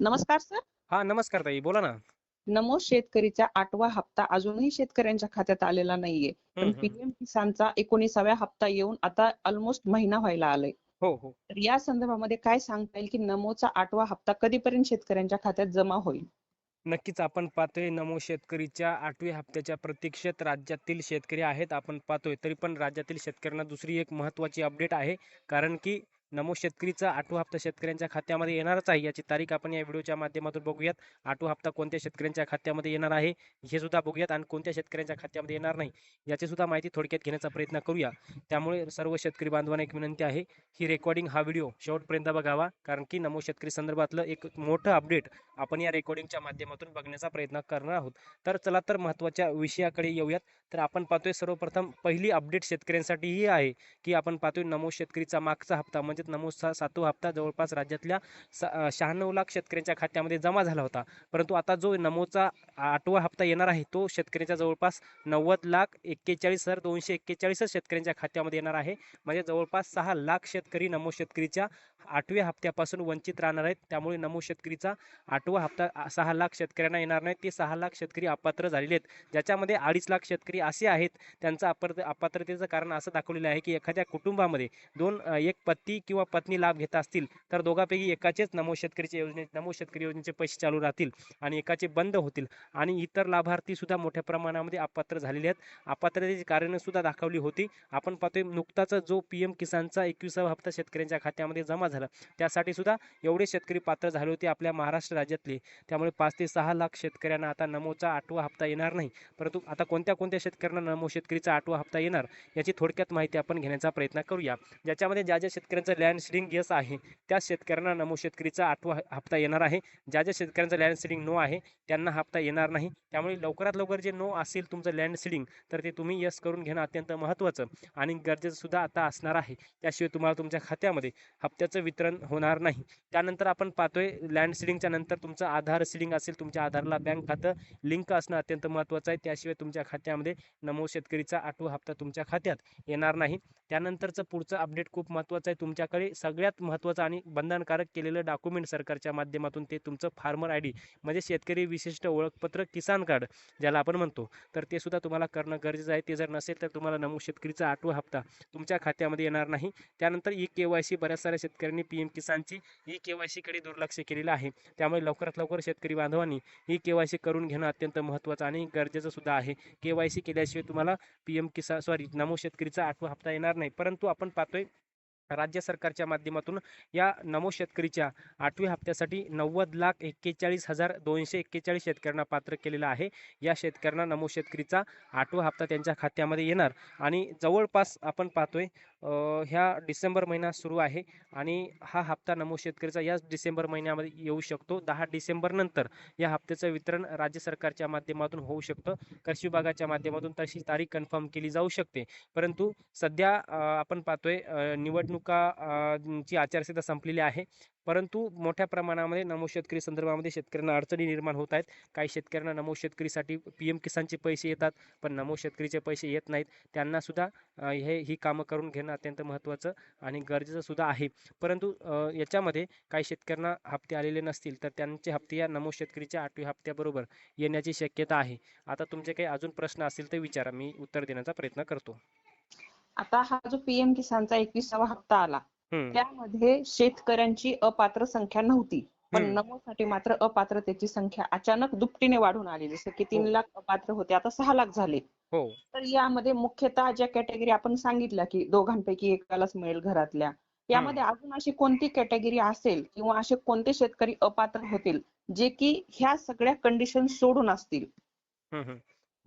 नमस्कार सर. हा नमस्कार ताई बोला ना. नमो शेतकरीचा आठवा हप्ता अजूनही शेतकऱ्यांच्या खात्यात आलेला नाहीये. पण हम्म, हम्म. पीएम किसानचा एकोणीसाव्या हप्ता येऊन आता ऑलमोस्ट महिना व्हायला आलाय. हो हो. तर या संदर्भामध्ये काय सांगता येईल की नमोचा आठवा हप्ता कधीपर्यंत शेतकऱ्यांच्या खात्यात जमा होईल? नक्कीच आपण पाहतोय नमो शेतकरीच्या आठव्या हप्त्याच्या प्रतीक्षेत राज्यातील शेतकरी आहेत आपण पाहतोय तरी पण राज्यातील शेतकऱ्यांना दुसरी एक महत्त्वाची अपडेट आहे. कारण की नमो शेतकरीचा आठवा हप्ता शेतकऱ्यांच्या खात्यामध्ये येणारच आहे. याची तारीख आपण या व्हिडिओच्या माध्यमातून बघूयात. आठवा हप्ता कोणत्या शेतकऱ्यांच्या खात्यामध्ये येणार आहे हे सुद्धा बघूयात आणि कोणत्या शेतकऱ्यांच्या खात्यामध्ये येणार नाही याची सुद्धा माहिती थोडक्यात घेण्याचा प्रयत्न करूया. त्यामुळे सर्व शेतकरी बांधवांना एक विनंती आहे ही रेकॉर्डिंग हा व्हिडिओ शेवटपर्यंत बघावा कारण की नमो शेतकरी संदर्भातलं एक मोठं अपडेट आपण या रेकॉर्डिंगच्या माध्यमातून बघण्याचा प्रयत्न करणार आहोत. तर चला तर महत्त्वाच्या विषयाकडे येऊयात. तर आपण पाहतोय सर्वप्रथम पहिली अपडेट शेतकऱ्यांसाठी ही आहे की आपण पाहतोय नमो शेतकरीचा मागचा हप्ता म्हणजे म्हणजे नमो सा सातवा हप्ता जवळपास राज्यातल्या शहाण्णव लाख शेतकऱ्यांच्या खात्यामध्ये जमा झाला होता. परंतु आता जो नमोचा आठवा हप्ता येणार आहे तो शेतकऱ्यांच्या जवळपास नव्वद लाख एक्केचाळीस हजार दोनशे एक्केचाळीसच शेतकऱ्यांच्या खात्यामध्ये येणार आहे. म्हणजे जवळपास सहा लाख शेतकरी नमो शेतकरीच्या आठव्या हप्त्यापासून वंचित राहणार आहेत. त्यामुळे नमो शेतकरीचा आठवा हप्ता सहा लाख शेतकऱ्यांना येणार नाही. ते सहा लाख शेतकरी अपात्र झालेले आहेत. ज्याच्यामध्ये अडीच लाख शेतकरी असे आहेत त्यांचं अपात्र अपात्रतेचं कारण असं दाखवलेलं आहे की एखाद्या कुटुंबामध्ये दोन एक पती किंवा पत्नी लाभ घेत असतील तर दोघांपैकी एकाचेच नमो शेतकरीच्या योजने नमो शेतकरी योजनेचे पैसे चालू राहतील आणि एकाचे बंद होतील. आणि इतर लाभार्थी सुद्धा मोठ्या प्रमाणामध्ये अपात्र झालेले आहेत. अपात्रतेची कारणं सुद्धा दाखवली होती. आपण पाहतोय नुकताच जो पी एम किसानचा एकविसावा हप्ता शेतकऱ्यांच्या खात्यामध्ये जमा झाला त्यासाठी सुद्धा एवढे शेतकरी पात्र झाले होते आपल्या महाराष्ट्र राज्यातले. त्यामुळे पाच ते सहा लाख शेतकऱ्यांना आता नमोचा आठवा हप्ता येणार नाही. परंतु आता कोणत्या कोणत्या शेतकऱ्यांना नमो शेतकरीचा आठवा हप्ता येणार याची थोडक्यात माहिती आपण घेण्याचा प्रयत्न करूया. ज्याच्यामध्ये ज्या ज्या शेतकऱ्यांचं लँड यस आहे. त्या शेतकऱ्यांना नमो शेतकरीचा आठवा हप्ता येणार आहे. ज्या ज्या शेतकऱ्यांचं लँड सीडिंग नो आहे त्यांना हप्ता येणार नाही. त्यामुळे लवकरात लवकर जे नो असेल तुमचं लँड सीडिंग तर ते तुम्ही यस करून घेणं अत्यंत महत्त्वाचं आणि गरजेचं सुद्धा आता असणार आहे. त्याशिवाय तुम्हाला तुमच्या खात्यामध्ये हप्त्याचं वितरण होणार नाही. त्यानंतर आपण पाहतोय लँड सीडिंगच्या नंतर तुमचं आधार सिलिंग असेल तुमच्या आधारला बँक खातं लिंक असणं अत्यंत महत्त्वाचं आहे. त्याशिवाय तुमच्या खात्यामध्ये नमो शेतकरीचा आठवा हप्ता तुमच्या खात्यात येणार नाही. त्यानंतरचं पुढचं अपडेट खूप महत्त्वाचं आहे. तुमच्या तुमच्याकडे सगळ्यात महत्त्वाचं आणि बंधनकारक केलेलं डॉक्युमेंट सरकारच्या माध्यमातून ते तुमचं फार्मर आय डी म्हणजे शेतकरी विशिष्ट ओळखपत्र किसान कार्ड ज्याला आपण म्हणतो. तर ते सुद्धा तुम्हाला करणं गरजेचं आहे. ते जर नसेल तर तुम्हाला नमू शेतकरीचा आठवा हप्ता तुमच्या खात्यामध्ये येणार नाही. त्यानंतर ई के वाय सी बऱ्याच साऱ्या शेतकऱ्यांनी पी एम किसानची ई के वाय सीकडे दुर्लक्ष केलेलं आहे. त्यामुळे लवकरात लवकर शेतकरी बांधवांनी ई के वाय सी करून घेणं अत्यंत महत्त्वाचं आणि गरजेचं सुद्धा आहे. के वाय सी केल्याशिवाय तुम्हाला P M Kisan sorry Namo शेतकरीचा आठवा हप्ता येणार नाही. परंतु आपण पाहतोय राज्य सरकारच्या माध्यमातून या नमो शेतकरीच्या आठव्या हप्त्यासाठी नव्वद लाख एक्केचाळीस हजार दोनशे एक्केचाळीस शेतकऱ्यांना पात्र केलेलं आहे. या शेतकऱ्यांना नमो शेतकरीचा आठवा हप्ता त्यांच्या खात्यामध्ये येणार आणि जवळपास आपण पाहतोय ह्या डिसेंबर महिना सुरू आहे आणि हा हप्ता नमो शेतकरीचा याच डिसेंबर महिन्यामध्ये येऊ शकतो. दहा डिसेंबर नंतर या हप्त्याचं वितरण राज्य सरकारच्या माध्यमातून होऊ शकतं. कृषी विभागाच्या माध्यमातून तशी तारीख कन्फर्म केली जाऊ शकते. परंतु सध्या आपण पाहतोय निवडणुका ची आचारसंहिता संपलेली आहे. परंतु मोठ्या प्रमाणामध्ये नमो शेतकरी संदर्भामध्ये शेतकऱ्यांना अडचणी निर्माण होत आहेत. काही शेतकऱ्यांना नमो शेतकरीसाठी पी एम किसानचे पैसे येतात पण नमो शेतकरीचे पैसे येत नाहीत. त्यांनासुद्धा हे ही कामं करून घेणं अत्यंत महत्त्वाचं आणि गरजेचं सुद्धा आहे. परंतु याच्यामध्ये काही शेतकऱ्यांना हप्ते आलेले नसतील तर त्यांचे हप्ते या नमो शेतकरीच्या आठव्या हप्त्याबरोबर येण्याची शक्यता आहे. आता तुमचे काही अजून प्रश्न असतील तर विचारा. मी उत्तर देण्याचा प्रयत्न करतो. आता हा जो पीएम किसानचा एकविसावा हप्ता आला त्यामध्ये शेतकऱ्यांची अपात्र संख्या नव्हती. पण हम्म. नमोसाठी मात्र अपात्रतेची संख्या अचानक दुपटीने वाढून आली जसं की तीन हो. लाख अपात्र होते आता सहा लाख झाले. हो. तर यामध्ये मुख्यतः ज्या कॅटेगरी आपण सांगितल्या की दोघांपैकी एकालाच मिळेल घरातल्या यामध्ये अजून अशी कोणती कॅटेगरी असेल किंवा असे कोणते शेतकरी अपात्र होतील जे की ह्या सगळ्या कंडिशन सोडून असतील.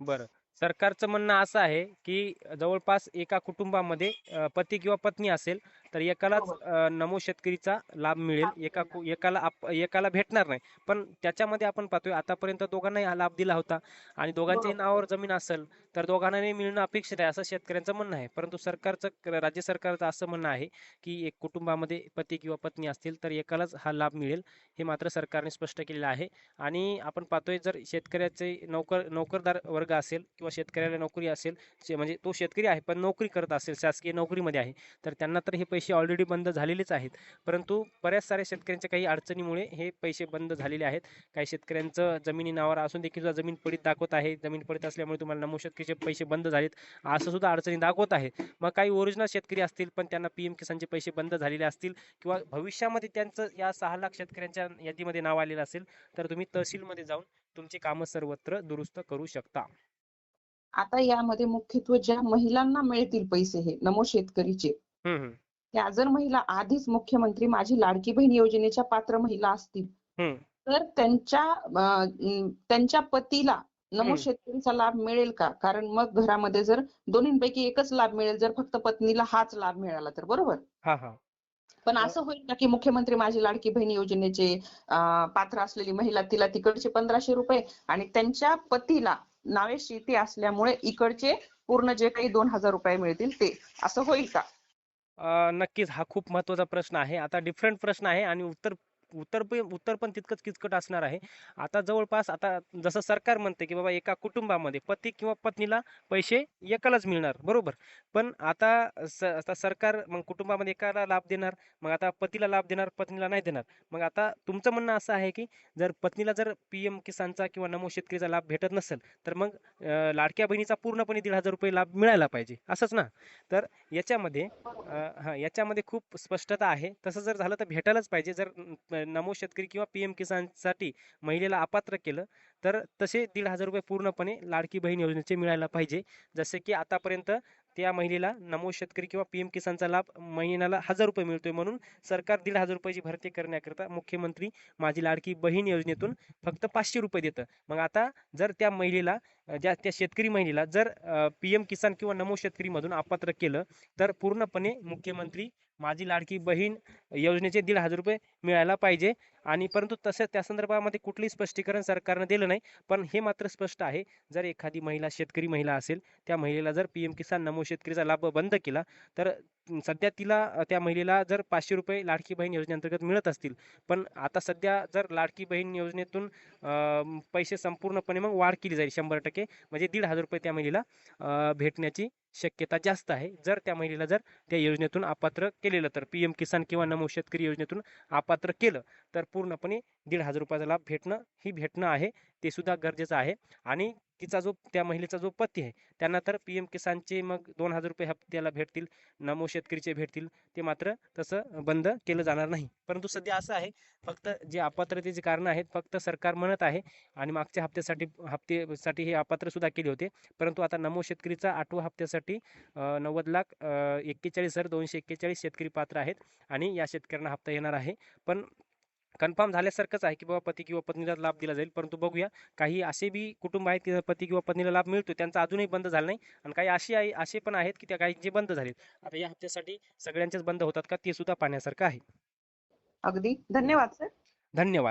बरं. सरकारचं म्हणणं असं आहे की जवळपास एका कुटुंबामध्ये पती किंवा पत्नी असेल तर एकालाच नमो शेतकरीचा लाभ मिळेल. एका एकाला आप- एकाला भेटणार नाही. पण त्याच्यामध्ये आपण पाहतोय आतापर्यंत दोघांनाही हा लाभ दिला होता. आणि दोघांच्याही. नावावर जमीन असेल तर दोघांनाही मिळणं अपेक्षित आहे असं शेतकऱ्यांचं म्हणणं आहे. परंतु सरकारचं राज्य सरकारचं असं म्हणणं आहे की एक कुटुंबामध्ये पती किंवा पत्नी असतील तर एकालाच हा लाभ मिळेल हे मात्र सरकारने स्पष्ट केलेलं आहे. आणि आपण पाहतोय जर शेतकऱ्याचे नोकर नोकरदार वर्ग असेल किंवा शेतकऱ्याला नोकरी असेल म्हणजे तो शेतकरी आहे पण नोकरी करत असेल शासकीय नोकरीमध्ये आहे तर त्यांना तर हे पैसे पैसे ऑलरेडी बंद झालेलेच आहेत. परंतु बऱ्याच साऱ्या शेतकऱ्यांच्या काही अडचणीमुळे हे पैसे बंद झालेले आहेत. काही शेतकऱ्यांचं जमिनी नावावर असून देखील सुद्धा जमीन पडीत दाखवत आहे. जमीन पडीत असल्यामुळे तुम्हाला नमो शेतकरीचे पैसे बंद झालेत. असं सुद्धा अडचणी दाखवत आहे मग काही ओरिजिनल शेतकरी असतील पण त्यांना पीएम किसानचे पैसे बंद झालेले असतील किंवा भविष्यामध्ये त्यांचं या सहा लाख शेतकऱ्यांच्या यादीमध्ये नाव आलेलं असेल तर तुम्ही तहसीलमध्ये जाऊन तुमची कामं सर्वत्र दुरुस्त करू शकता. आता यामध्ये मुख्यत्वे ज्या महिलांना मिळतील पैसे हे नमो शेतकरीचे त्या जर महिला आधीच मुख्यमंत्री माझी लाडकी बहीण योजनेच्या पात्र महिला असतील. तर त्यांच्या त्यांच्या पतीला नमो. शेतकरीचा लाभ मिळेल का? कारण मग घरामध्ये जर दोन्हींपैकी एकच लाभ मिळेल जर फक्त पत्नीला हाच लाभ मिळाला तर बरोबर? हा हा. पण असं होईल का की मुख्यमंत्री माझी लाडकी बहीण योजनेचे पात्र असलेली महिला तिला तिकडचे पंधराशे रुपये आणि त्यांच्या पतीला नावे शेती असल्यामुळे इकडचे पूर्ण जे काही दोन हजार रुपये मिळतील ते असं होईल का? नक्कीच हा खूप महत्त्वाचा प्रश्न आहे. आता डिफरंट प्रश्न आहे आणि उत्तर उत्तर पण उत्तर पण तितकंच किचकट असणार आहे. आता जवळपास आता जसं सरकार म्हणते की बाबा एका कुटुंबामध्ये पती किंवा पत्नीला पैसे एकालाच मिळणार बरोबर. पण आता स आता सरकार मग कुटुंबामध्ये एकाला लाभ देणार मग आता पतीला लाभ देणार पत्नीला नाही देणार. मग आता तुमचं म्हणणं असं आहे की जर पत्नीला जर पी एम किसानचा किंवा नमो शेतकरीचा लाभ भेटत नसेल तर मग लाडक्या बहिणीचा पूर्णपणे दीड हजार रुपये लाभ मिळायला पाहिजे असंच ना? तर याच्यामध्ये हां हा याच्यामध्ये खूप स्पष्टता आहे. तसं जर झालं तर भेटायलाच पाहिजे. जर नमो शेतकरी किंवा पी एम किसानसाठी महिलेला अपात्र केलं तर तसे दीड हजार रुपये पूर्णपणे लाडकी बहीण योजनेचे मिळायला पाहिजे. जसे की आतापर्यंत त्या महिलेला नमो शेतकरी किंवा पी एम किसानचा लाभ महिन्याला हजार रुपये मिळतोय म्हणून सरकार दीड हजार रुपयाची भरती करण्याकरता मुख्यमंत्री माझी लाडकी बहीण योजनेतून फक्त पाचशे रुपये देतं. मग आता जर त्या महिलेला ज्या त्या शेतकरी महिलेला जर पी एम किसान किंवा नमो शेतकरीमधून अपात्र केलं तर पूर्णपणे मुख्यमंत्री माझी लाडकी बहीण योजनेचे दीड हजार रुपये मिळायला पाहिजे. आणि परंतु तसं त्या संदर्भामध्ये कुठलंही स्पष्टीकरण सरकारनं दिलं नाही. पण हे मात्र स्पष्ट आहे. जर एखादी महिला शेतकरी महिला असेल त्या महिलेला जर पी एम किसान नमो शेतकरीचा लाभ बंद केला तर सध्या तिला त्या महिलेला जर पाचशे रुपये लाडकी बहीण योजनेअंतर्गत मिळत असतील पण आता सध्या जर लाडकी बहीण योजनेतून पैसे संपूर्णपणे मग वाढ केली जाईल शंभर टक्के म्हणजे दीड हजार रुपये त्या महिलेला भेटण्याची शक्यता जास्त आहे. जर त्या महिलेला जर त्या योजनेतून अपात्र केलेलं तर पी एम किसान किंवा नमो शेतकरी योजनेतून अपात्र केलं तर पूर्णपणे दीड हजार रुपयाचा लाभ भेटणं ही भेटणं आहे ते सुद्धा गरजेचं आहे. आणि तिचा जो त्या महिलेचा जो पती आहे त्यांना तर पी एम किसानचे मग दोन हजार रुपये हप्त्याला भेटतील नमो शेतकरीचे भेटतील ते मात्र तसं बंद केलं जाणार नाही. परंतु सध्या असं आहे फक्त जे अपात्रतेचे कारण आहेत फक्त सरकार म्हणत आहे आणि मागच्या हप्त्यासाठी हप्त्यासाठी हे अपात्र सुद्धा केले होते. परंतु आता नमो शेतकरीचा आठव्या हप्त्यासाठी नव्वद लाख एक्केचाळीस हजार दोनशे एक्केचाळीस शेतकरी पात्र आहेत आणि या शेतकऱ्यांना हप्ता येणार आहे. पण कन्फर्म झाल्यासारखंच आहे की बाबा पती किंवा पत्नीला लाभ दिला जाईल. परंतु बघूया काही असे बी कुटुंब आहेत की पती किंवा पत्नीला लाभ मिळतो त्यांचा अजूनही बंद झाला नाही. आणि काही असे आहे असे पण आहेत की त्या काही जे बंद झालेत. आता या हप्त्यासाठी सगळ्यांचेच बंद होतात का ते सुद्धा पाहण्यासारखं आहे. अगदी. धन्यवाद सर धन्यवाद.